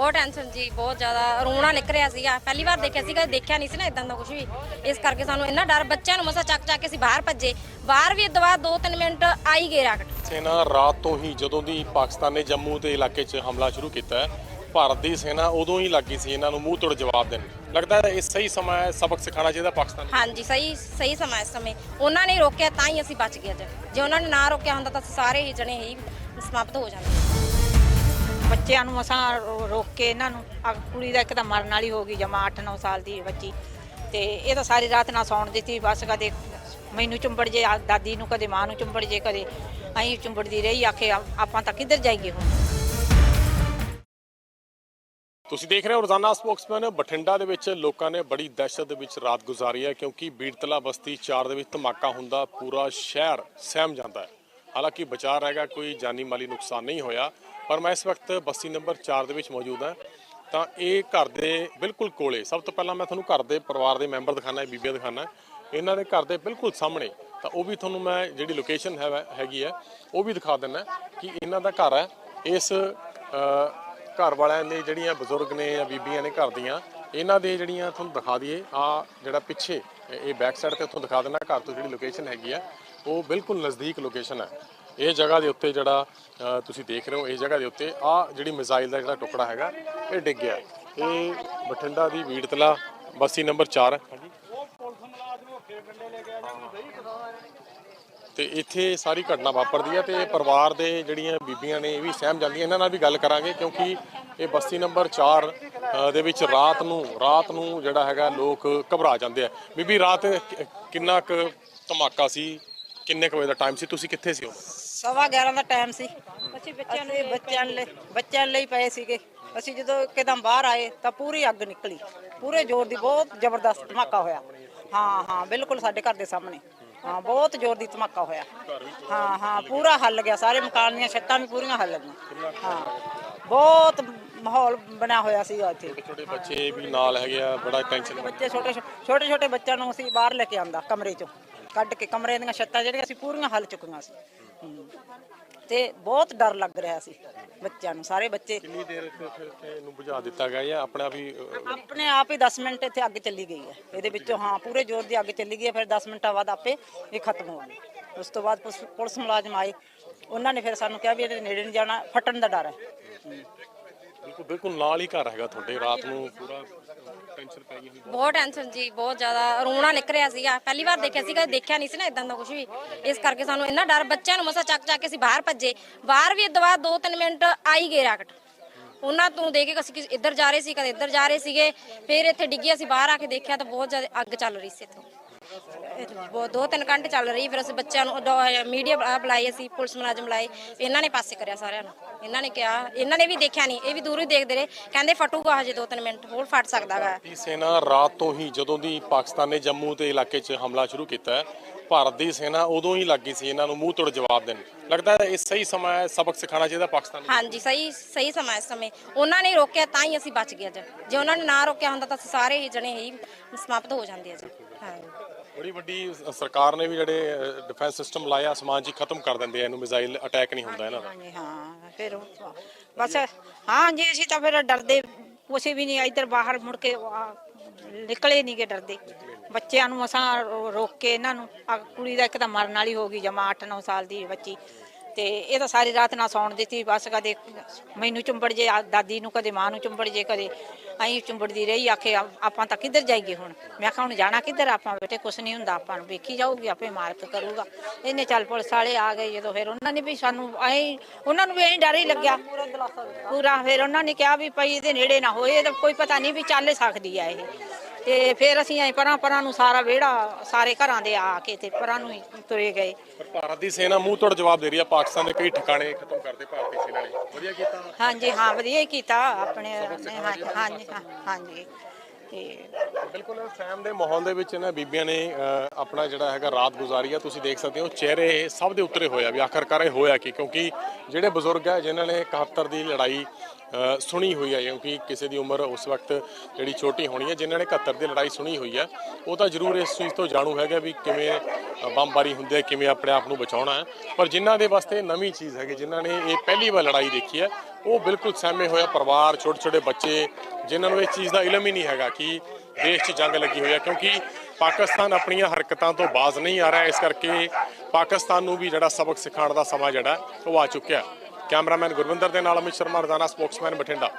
ਬਹੁਤ ਟੈਨਸ਼ਨ ਜੀ ਬਹੁਤ ਜ਼ਿਆਦਾ ਰੋਣਾ ਨਿਕਲ ਰਿਹਾ ਸੀਗਾ। ਪਹਿਲੀ ਵਾਰ ਦੇਖਿਆ ਸੀਗਾ ਦੇਖਿਆ ਨਹੀਂ ਸੀ ਨਾ ਇਦਾਂ ਦਾ ਕੁਝ ਵੀ। ਇਸ ਕਰਕੇ ਸਾਨੂੰ ਇੰਨਾ ਡਰ ਬੱਚਿਆਂ ਨੂੰ ਮਸਾ ਚੱਕ ਚੱਕ ਕੇ ਅਸੀਂ ਬਾਹਰ ਭੱਜੇ। ਬਾਹਰ ਵੀ ਦਵਾ 2-3 ਮਿੰਟ ਆਈ ਗਏ ਰਾਕਟ। ਸੈਨਾ ਰਾਤ ਤੋਂ ਹੀ ਜਦੋਂ ਦੀ ਪਾਕਿਸਤਾਨ ਨੇ ਜੰਮੂ ਦੇ ਇਲਾਕੇ 'ਚ ਹਮਲਾ ਸ਼ੁਰੂ ਕੀਤਾ ਹੈ ਭਾਰਤ ਦੀ ਸੈਨਾ ਉਦੋਂ ਹੀ ਲੱਗੀ ਸੀ ਇਹਨਾਂ ਨੂੰ ਮੂੰਹ ਤੋੜ ਜਵਾਬ ਦੇਣ। ਲੱਗਦਾ ਹੈ ਇਹ ਸਹੀ ਸਮਾਂ ਹੈ ਸਬਕ ਸਿਖਾਉਣਾ ਚਾਹੀਦਾ ਪਾਕਿਸਤਾਨ ਨੂੰ। ਹਾਂਜੀ ਸਹੀ ਸਹੀ ਸਮਾਂ ਇਸ ਸਮੇਂ। ਉਹਨਾਂ ਨੇ ਰੋਕਿਆ ਤਾਂ ਹੀ ਅਸੀਂ ਬਚ ਗਏ ਅੱਜ। ਜੇ ਉਹਨਾਂ ਨੇ ਨਾ ਰੋਕਿਆ ਹੁੰਦਾ ਤਾਂ ਸਾਰੇ ਹੀ ਜਣੇ ਹੀ ਸਮਾਪਤ ਹੋ ਜਾਂਦੇ। ਬੱਚਿਆਂ ਨੂੰ ਮਸਾਂ ਰੋ- ਰੋਕ ਕੇ ਇਹਨਾਂ ਨੂੰ, ਆਹ ਕੁੜੀ ਦਾ ਇੱਕ ਤਾਂ ਮਰਨ ਵਾਲੀ ਹੋ ਗਈ ਜਮਾ 8-9 ਸਾਲ ਦੀ ਬੱਚੀ। ਤੇ ਇਹ ਤਾਂ ਸਾਰੀ ਰਾਤ ਨਾ ਸੌਣ ਦਿੱਤੀ, ਬਸ ਕਦੇ ਮੈਨੂੰ ਚੁੰਬੜ ਜੇ ਆ- ਦਾਦੀ ਨੂੰ ਕਦੇ ਮਾਂ ਨੂੰ ਚੁੰਬੜ ਜੇ, ਕਦੇ ਅਸੀਂ ਚੁੰਬੜਦੀ ਰਹੀ, ਆਖੇ ਆ- ਆਪਾਂ ਤਾਂ ਕਿੱਧਰ ਜਾਈਏ ਹੁਣ? ਤੁਸੀਂ ਦੇਖ ਰਹੇ ਹੋ ਰੋਜ਼ਾਨਾ ਸਪੋਕਸਮੈਨ, ਬਠਿੰਡਾ ਦੇ ਵਿੱਚ ਲੋਕਾਂ ਨੇ ਬੜੀ ਦਹਿਸ਼ਤ ਦੇ ਵਿੱਚ ਰਾਤ ਗੁਜ਼ਾਰੀ ਹੈ ਕਿਉਂਕਿ ਬੀੜਤਲਾ ਬਸਤੀ 4 ਦੇ ਵਿੱਚ ਧਮਾਕਾ ਹੁੰਦਾ, ਪੂਰਾ ਸ਼ਹਿਰ ਸਹਿਮ ਜਾਂਦਾ ਹੈ। ਹਾਲਾਂਕਿ ਬਚਾ ਰਹੇਗਾ ਕੋਈ ਜਾਨੀ ਮਾਲੀ ਨੁਕਸਾਨ ਨਹੀਂ ਹੋਇਆ। ਪਰ ਮੈਂ ਇਸ ਵਕਤ ਬੱਸੀ ਨੰਬਰ 4 ਦੇ ਵਿੱਚ ਮੌਜੂਦ ਹਾਂ। ਤਾਂ ਇਹ ਘਰ ਦੇ ਬਿਲਕੁਲ ਕੋਲੇ, ਸਭ ਤੋਂ ਪਹਿਲਾਂ ਮੈਂ ਤੁਹਾਨੂੰ ਘਰ ਦੇ ਪਰਿਵਾਰ ਦੇ ਮੈਂਬਰ ਦਿਖਾਣਾ ਹੈ ਬੀਬੀਆਂ ਦਿਖਾਣਾ ਇਹਨਾਂ ਦੇ ਘਰ ਦੇ ਬਿਲਕੁਲ ਸਾਹਮਣੇ, ਤਾਂ ਉਹ ਵੀ ਤੁਹਾਨੂੰ ਮੈਂ ਜਿਹੜੀ ਲੋਕੇਸ਼ਨ ਹੈਗੀ ਹੈ, ਉਹ ਵੀ ਦਿਖਾ ਦਿੰਦਾ ਕਿ ਇਹਨਾਂ ਦਾ ਘਰ ਹੈ। ਇਸ ਘਰ ਵਾਲਿਆਂ ਨੇ ਜਿਹੜੀਆਂ ਬਜ਼ੁਰਗ ਨੇ ਜਾਂ ਬੀਬੀਆਂ ਨੇ ਘਰ ਦੀਆਂ, ਇਹਨਾਂ ਦੇ ਜਿਹੜੀਆਂ ਤੁਹਾਨੂੰ ਦਿਖਾ ਦਈਏ, ਆ ਜਿਹੜਾ ਪਿੱਛੇ, ਇਹ- ਇਹ ਬੈਕ ਸਾਈਡ ਤੇ ਤੁਹਾਨੂੰ ਦਿਖਾ ਦਿੰਦਾ ਘਰ ਤੋਂ ਜਿਹੜੀ ਲੋਕੇਸ਼ਨ ਹੈਗੀ ਆ, ਉਹ ਬਿਲਕੁਲ ਨਜ਼ਦੀਕ ਲੋਕੇਸ਼ਨ ਹੈ। ਇਹ ਜਗ੍ਹਾ ਦੇ ਉੱਤੇ ਜਿਹੜਾ ਤੁਸੀਂ ਦੇਖ ਰਹੇ ਹੋ ਇਸ ਜਗ੍ਹਾ ਦੇ ਉੱਤੇ ਆ ਜਿਹੜੀ ਮਿਜ਼ਾਈਲ ਦਾ ਜਿਹੜਾ ਟੁਕੜਾ ਹੈਗਾ, ਇਹ ਡਿੱਗ ਗਿਆ। ਇਹ ਬਠਿੰਡਾ ਦੀ ਵੀੜਤਲਾ ਬਸਤੀ ਨੰਬਰ 4 ਹੈ ਹਾਂਜੀ ਤੇ ਇੱਥੇ ਸਾਰੀ ਘਟਨਾ ਵਾਪਰਦੀ ਹੈ ਤੇ ਪਰਿਵਾਰ ਦੇ ਜਿਹੜੀਆਂ ਬੀਬੀਆਂ ਨੇ, ਇਹ ਵੀ ਸਹਿਮ ਜਾਂਦੀਆਂ। ਇਹਨਾਂ ਨਾਲ ਵੀ ਗੱਲ ਕਰਾਂਗੇ, ਕਿਉਂਕਿ ਇਹ ਬਸਤੀ ਨੰਬਰ 4 ਦੇ ਵਿੱਚ ਰਾਤ ਨੂੰ ਰਾਤ ਨੂੰ ਜਿਹੜਾ ਹੈਗਾ, ਲੋਕ ਘਬਰਾ ਜਾਂਦੇ ਆ। ਬੀਬੀ, ਰਾਤ ਕਿੰਨਾ ਕੁ ਧਮਾਕਾ ਸੀ? ਕਿੰਨੇ ਕੁ ਵਜੇ ਦਾ ਟਾਈਮ ਸੀ? ਤੁਸੀਂ ਕਿੱਥੇ ਸੀ ਉਦੋਂ? ਸਵਾ 11 ਦਾ ਟਾਈਮ ਸੀ। ਅਸੀਂ ਬੱਚਿਆਂ ਨੂੰ ਬੱਚਿਆਂ ਲਈ ਬੱਚਿਆਂ ਲਈ ਪਏ ਸੀਗੇ। ਅਸੀਂ ਜਦੋਂ ਇੱਕਦਮ ਬਾਹਰ ਆਏ ਤਾਂ ਪੂਰੀ ਅੱਗ ਨਿਕਲੀ। ਪੂਰੇ ਜ਼ੋਰ ਦੀ ਬਹੁਤ ਜ਼ਬਰਦਸਤ ਧਮਾਕਾ ਹੋਇਆ। ਹਾਂ ਹਾਂ ਬਿਲਕੁਲ ਸਾਡੇ ਘਰ ਦੇ ਸਾਹਮਣੇ। ਹਾਂ ਬਹੁਤ ਜ਼ੋਰ ਦੀ ਧਮਾਕਾ ਹੋਇਆ। ਹਾਂ ਹਾਂ ਪੂਰਾ ਹੱਲ ਗਿਆ। ਸਾਰੇ ਮਕਾਨ ਦੀਆਂ ਛੱਤਾਂ ਵੀ ਪੂਰੀਆਂ ਹੱਲ ਗਈਆਂ। ਹਾਂ ਬਹੁਤ ਮਾਹੌਲ ਬਣਿਆ ਹੋਇਆ ਸੀਗਾ ਇੱਥੇ। ਛੋਟੇ ਬੱਚੇ ਵੀ ਨਾਲ ਹੈਗੇ ਆ ਬੜਾ ਟੈਨਸ਼ਨ ਬੱਚੇ ਛੋਟੇ ਛੋਟੇ ਛੋਟੇ ਬੱਚਿਆਂ ਨੂੰ ਅਸੀਂ ਬਾਹਰ ਲੈ ਕੇ ਆਂਦਾ ਕਮਰੇ ਚੋਂ। ਕੱਢ ਕੇ ਕਮਰੇ ਦੀਆਂ ਛੱਤਾਂ ਜਿਹੜੀਆਂ ਅਸੀਂ ਪੂਰੀਆਂ ਹੱਲ ਚੁੱਕੀਆਂ ਸੀ। ਤੇ ਬਹੁਤ ਡਰ ਲੱਗ ਰਿਹਾ ਸੀ ਬੱਚਿਆਂ ਨੂੰ ਸਾਰੇ ਬੱਚੇ। ਕਿੰਨੀ ਦੇਰ ਫਿਰ ਫਿਰ ਇਹਨੂੰ ਬੁਝਾ ਦਿੱਤਾ ਗਿਆ ਜਾਂ ਆਪਣੇ ਅ, ਆਪਣੇ ਆਪ ਹੀ 10 ਮਿੰਟ ਇੱਥੇ ਅੱਗ ਚੱਲੀ ਗਈ ਹੈ। ਇਹਦੇ ਵਿੱਚੋਂ ਹਾਂ ਪੂਰੇ ਜ਼ੋਰ ਦੀ ਅੱਗ ਚੱਲੀ ਗਈ ਹੈ ਫਿਰ 10 ਮਿੰਟਾਂ ਬਾਅਦ ਆਪੇ ਇਹ ਖਤਮ ਹੋ ਗਈ। ਉਸ ਤੋਂ ਬਾਅਦ ਪੁਲਿਸ- ਪੁਲਿਸ ਮੁਲਾਜ਼ਮ ਆਏ। ਉਹਨਾਂ ਨੇ ਫਿਰ ਸਾਨੂੰ ਕਿਹਾ ਵੀ ਇਹਦੇ ਨੇੜੇ ਨਹੀਂ ਜਾਣਾ ਫਟਣ ਦਾ ਡਰ ਹੈ। ਬਿਲਕੁਲ ਬਿਲਕੁਲ ਨਾਲ ਹੀ ਘਰ ਹੈਗਾ ਤੁਹਾਡੇ ਰਾਤ ਨੂੰ ਪੂਰਾ ਟੈਨਸ਼ਨ ਪੈ ਗਈ ਹੋਈ ਬਹੁਤ ਟੈਨਸ਼ਨ ਜੀ, ਬਹੁਤ ਜ਼ਿਆਦਾ ਰੋਣਾ ਨਿਕਲ ਰਿਹਾ ਸੀਗਾ। ਪਹਿਲੀ ਵਾਰ ਦੇਖਿਆ ਸੀਗਾ, ਦੇਖਿਆ ਨਹੀਂ ਸੀ ਨਾ ਇਦਾਂ ਦਾ ਕੁਝ ਵੀ। ਇਸ ਕਰਕੇ ਸਾਨੂੰ ਇੰਨਾ ਡਰ, ਬੱਚਿਆਂ ਨੂੰ ਮਸਾ ਚੱਕ ਚੱਕ ਕੇ ਅਸੀਂ ਬਾਹਰ ਭੱਜੇ। ਬਾਹਰ ਵੀ ਦਵਾ 2-3 ਮਿੰਟ ਆਈ ਗਏ ਰਾਕਟ। ਉਹਨਾਂ ਤੋਂ ਦੇਖ ਕੇ ਅਸੀਂ ਕਿਸ- ਇੱਧਰ ਜਾ ਰਹੇ ਸੀ, ਕਦੇ ਇੱਧਰ ਜਾ ਰਹੇ ਸੀਗੇ। ਫਿਰ ਇੱਥੇ ਡਿੱਗੀ, ਅਸੀਂ ਬਾਹਰ ਆ ਕੇ ਦੇਖਿਆ ਤਾਂ ਬਹੁਤ ਜ਼ਿਆਦਾ ਅੱਗ ਚੱਲ ਰਹੀ ਸੀ ਇੱਥੋਂ। ਬਹੁਤ ਦੋ ਤਿੰਨ ਘੰਟੇ ਚੱਲ ਰਹੀ ਫਿਰ ਅਸੀਂ ਬੱਚਿਆਂ ਨੂੰ ਮੀਡੀਆ ਬੁਲਾਈ ਅਸੀਂ ਪੁਲਿਸ ਮੁਲਾਜ਼ਮ ਬੁਲਾਏ ਇਹਨਾਂ ਨੇ ਪਾਸੇ ਕਰਿਆ ਸਾਰਿਆਂ ਨੂੰ। ਇਹਨਾਂ ਨੇ ਕਿਹਾ ਇਹਨਾਂ ਨੇ ਵੀ ਦੇਖਿਆ ਨਹੀਂ ਇਹ ਵੀ ਦੂਰੋਂ ਹੀ ਦੇਖਦੇ ਰਹੇ ਕਹਿੰਦੇ ਫਟੂਗਾ ਹਜੇ ਦੋ ਤਿੰਨ ਮਿੰਟ ਹੋਰ ਫਟ ਸਕਦਾ ਗਾ ਭਾਰਤੀ ਸੈਨਾ ਰਾਤ ਤੋਂ ਹੀ ਜਦੋਂ ਦੀ ਪਾਕਿਸਤਾਨ ਨੇ ਜੰਮੂ ਦੇ ਇਲਾਕੇ 'ਚ ਹਮਲਾ ਸ਼ੁਰੂ ਕੀਤਾ ਹੈ ਭਾਰਤ ਦੀ ਸੈਨਾ ਉਦੋਂ ਹੀ ਲੱਗੀ ਸੀ ਇਹਨਾਂ ਨੂੰ ਮੂੰਹ ਤੋੜ ਜਵਾਬ ਦੇਣ। ਲੱਗਦਾ ਹੈ ਇਹ ਸਹੀ ਸਮਾਂ ਹੈ ਸਬਕ ਸਿਖਾਉਣਾ ਚਾਹੀਦਾ ਪਾਕਿਸਤਾਨ ਨੂੰ। ਹਾਂਜੀ ਸਹੀ ਸਹੀ ਸਮਾਂ ਇਸ ਸਮੇਂ। ਉਹਨਾਂ ਨੇ ਰੋਕਿਆ ਤਾਂ ਹੀ ਅਸੀਂ ਬਚ ਗਏ ਅੱਜ। ਜੇ ਉਹਨਾਂ ਨੇ ਨਾ ਰੋਕਿਆ ਹੁੰਦਾ ਤਾਂ ਸਾਰੇ ਹੀ ਜਣੇ ਹੀ ਸਮਾਪਤ ਹੋ ਜਾਂਦੇ ਅੱਜ। ਹਾਂ ਬੜੀ ਵੱਡੀ ਸਰਕਾਰ ਨੇ ਵੀ ਜਿਹੜੇ ਡਿਫੈਂਸ ਸਿਸਟਮ ਲਾਇਆ ਅਸਮਾਨ 'ਚ ਹੀ ਖਤਮ ਕਰ ਦਿੰਦੇ ਆ ਇਹਨੂੰ ਮਿਜ਼ਾਈਲ ਅਟੈਕ ਨਹੀਂ ਹੁੰਦਾ ਇਹਨਾਂ ਦਾ। ਹਾਂਜੀ ਹਾਂ ਫਿਰ ਉਹ- ਬਸ ਹਾਂ ਜੀ ਅਸੀਂ ਤਾਂ ਫਿਰ ਡਰਦੇ ਕੁਛ ਵੀ ਨਹੀਂ ਇੱਧਰ ਬਾਹਰ ਮੁੜ ਕੇ ਆ, ਨਿਕਲੇ ਨਹੀਂ ਗੇ ਡਰਦੇ। ਬੱਚਿਆਂ ਨੂੰ ਅਸਾਂ ਰੋ- ਰੋਕ ਕੇ ਇਹਨਾਂ ਨੂੰ ਆਹ ਕੁੜੀ ਦਾ ਇੱਕ ਤਾਂ ਮਰਨ ਵਾਲੀ ਹੋ ਗਈ ਜਮਾ 8-9 ਸਾਲ ਦੀ ਬੱਚੀ। ਤੇ ਇਹ ਤਾਂ ਸਾਰੀ ਰਾਤ ਨਾ ਸੌਣ ਦਿੱਤੀ ਬਸ ਕਦੇ ਮੈਨੂੰ ਚੁੰਬੜ ਜੇ ਆ- ਦਾਦੀ ਨੂੰ ਕਦੇ ਮਾਂ ਨੂੰ ਚੁੰਬੜ ਜੇ ਕਦੇ ਅਸੀਂ ਚੁੰਬੜਦੀ ਰਹੀ ਆਖੇ ਆ- ਆਪਾਂ ਤਾਂ ਕਿੱਧਰ ਜਾਈਏ ਹੁਣ? ਮੈਂ ਕਿਹਾ ਹੁਣ ਜਾਣਾ ਕਿੱਧਰ ਆਪਾਂ ਬੇਟੇ? ਕੁਛ ਨਹੀਂ ਹੁੰਦਾ ਆਪਾਂ ਨੂੰ ਵੇਖੀ ਜਾਊਗੀ ਆਪੇ ਮਾਰਕ ਕਰੂਗਾ। ਇਹਨੇ ਚੱਲ ਪੁਲਿਸ ਵਾਲੇ ਆ ਗਏ ਜਦੋਂ ਫਿਰ ਉਹਨਾਂ ਨੇ ਵੀ ਸਾਨੂੰ ਐ ਉਹਨਾਂ ਨੂੰ ਵੀ ਐਂ ਡਰ ਹੀ ਲੱਗਿਆ। ਪੂਰਾ ਫਿਰ ਉਹਨਾਂ ਨੇ ਕਿਹਾ ਵੀ ਭਾਈ ਇਹਦੇ ਨੇੜੇ ਨਾ ਹੋਏ ਤਾਂ ਕੋਈ ਪਤਾ ਨਹੀਂ ਵੀ ਚੱਲ ਸਕਦੀ ਆ ਇਹ। ਤੇ ਫਿਰ ਅਸੀਂ ਐ ਪਰਾਂ ਪਰਾਂ ਨੂੰ ਸਾਰਾ ਵਿਹੜਾ ਸਾਰੇ ਘਰਾਂ ਦੇ ਆ ਕੇ ਤੇ ਪਰਾਂ ਨੂੰ ਹੀ ਤੁਰੇ ਗਏ। ਪਰ ਭਾਰਤ ਦੀ ਸੈਨਾ ਮੂੰਹ ਤੋੜ ਜਵਾਬ ਦੇ ਰਹੀ ਹੈ ਪਾਕਿਸਤਾਨ ਦੇ ਕਈ ਠਿਕਾਣੇ ਖਤਮ ਕਰਦੇ ਭਾਰਤੀ ਸੈਨਾ ਨੇ। ਵਧੀਆ ਕੀਤਾ। ਹਾਂਜੀ ਹਾਂ ਵਧੀਆ ਹੀ ਕੀਤਾ ਆਪਣੇ ਹਾਂਜੀ ਹਾਂਜੀ। ਤੇ ਬਿਲਕੁਲ ਸਹਿਮ ਦੇ ਮਾਹੌਲ ਦੇ ਵਿੱਚ ਇਹਨਾਂ ਬੀਬੀਆਂ ਨੇ ਆਪਣਾ ਜਿਹੜਾ ਹੈਗਾ ਰਾਤ ਗੁਜ਼ਾਰੀ ਆ, ਤੁਸੀਂ ਦੇਖ ਸਕਦੇ ਹੋ, ਚਿਹਰੇ ਸਭ ਦੇ ਉਤਰੇ ਹੋਇਆ ਵੀ ਆਖਰਕਾਰ ਇਹ ਹੋਇਆ ਕਿ? ਕਿਉਂਕਿ ਜਿਹੜੇ ਬਜ਼ੁਰਗ ਹੈ ਜਿਨ੍ਹਾਂ ਨੇ 71 ਦੀ ਲੜਾਈ ਸੁਣੀ ਹੋਈ ਹੈ ਕਿਉਂਕਿ ਕਿਸੇ ਦੀ ਉਮਰ ਉਸ ਵਕਤ ਜਿਹੜੀ ਛੋਟੀ ਹੋਣੀ ਹੈ ਜਿਨ੍ਹਾਂ ਨੇ 71 ਦੀ ਲੜਾਈ ਸੁਣੀ ਹੋਈ ਹੈ ਉਹ ਤਾਂ ਜ਼ਰੂਰ ਇਸ ਚੀਜ਼ ਤੋਂ ਜਾਣੂ ਹੈਗਾ ਵੀ ਕਿਵੇਂ ਬੰਬਾਰੀ ਹੁੰਦੀ ਹੈ ਕਿਵੇਂ ਆਪਣੇ ਆਪ ਨੂੰ ਬਚਾਉਣਾ ਹੈ ਪਰ ਜਿਨ੍ਹਾਂ ਦੇ ਵਾਸਤੇ ਨਵੀਂ ਚੀਜ਼ ਹੈਗੀ, ਜਿਨ੍ਹਾਂ ਨੇ ਇਹ ਪਹਿਲੀ ਵਾਰ ਲੜਾਈ ਦੇਖੀ ਹੈ ਉਹ ਬਿਲਕੁਲ ਸਹਿਮੇ ਹੋਇਆ ਪਰਿਵਾਰ ਛੋਟੇ ਛੋਟੇ ਬੱਚੇ ਜਿਨ੍ਹਾਂ ਨੂੰ ਇਸ ਚੀਜ਼ ਦਾ ਇਲਮ ਹੀ ਨਹੀਂ ਹੈਗਾ ਕਿ ਦੇਸ਼ 'ਚ ਜੰਗ ਲੱਗੀ ਹੋਈ ਹੈ, ਕਿਉਂਕਿ ਪਾਕਿਸਤਾਨ ਆਪਣੀਆਂ ਹਰਕਤਾਂ ਤੋਂ ਬਾਜ਼ ਨਹੀਂ ਆ ਰਿਹਾ। ਇਸ ਕਰਕੇ ਪਾਕਿਸਤਾਨ ਨੂੰ ਵੀ ਜਿਹੜਾ ਸਬਕ ਸਿਖਾਉਣ ਦਾ ਸਮਾਂ ਜਿਹੜਾ ਉਹ ਆ ਚੁੱਕਿਆ ਕੈਮਰਾਮੈਨ ਗੁਰਵਿੰਦਰ ਦੇ ਨਾਲ ਅਮਿਤ ਸ਼ਰਮਾ, ਰਜ਼ਾਨਾ ਸਪੋਕਸਮੈਨ ਬਠਿੰਡਾ।